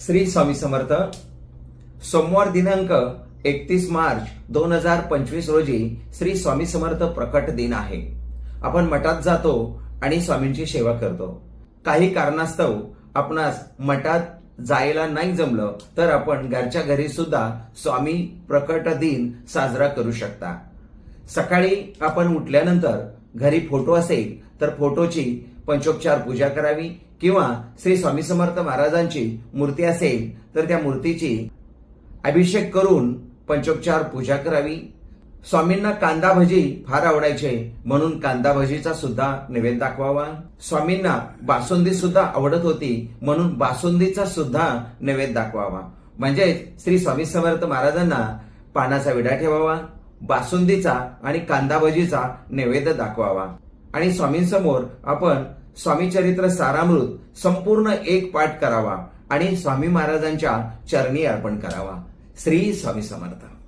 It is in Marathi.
श्री स्वामी समर्थ सोमवार दिनांक एकतीस मार्च दोन हजार पंचवीस रोजी श्री स्वामी समर्थ प्रकट दिन आहे. आपण मठात जातो आणि स्वामींची सेवा करतो. काही कारणास्तव आपणास मठात जायला नाही जमलं तर आपण घरच्या घरी सुद्धा स्वामी प्रकट दिन साजरा करू शकता. सकाळी आपण उठल्यानंतर घरी फोटो असेल तर फोटोची पंचोपचार पूजा करावी किंवा श्री स्वामी समर्थ महाराजांची मूर्ती असेल तर त्या मूर्तीची अभिषेक करून पंचोपचार पूजा करावी. स्वामींना कांदा भजी फार आवडायचे म्हणून कांदा भजीचा सुद्धा नैवेद्य दाखवावा. स्वामींना बासुंदी सुद्धा आवडत होती म्हणून बासुंदीचा सुद्धा नैवेद्य दाखवावा. म्हणजे श्री स्वामी समर्थ महाराजांना पानाचा विडा ठेवावा. बासुंदीचा आणि कांदाभजीचा नैवेद्य दाखवावा. आणि स्वामींसमोर आपण स्वामी चरित्र सारामृत संपूर्ण एक पाठ करावा आणि स्वामी महाराजांच्या चरणी अर्पण करावा. श्री स्वामी समर्थ.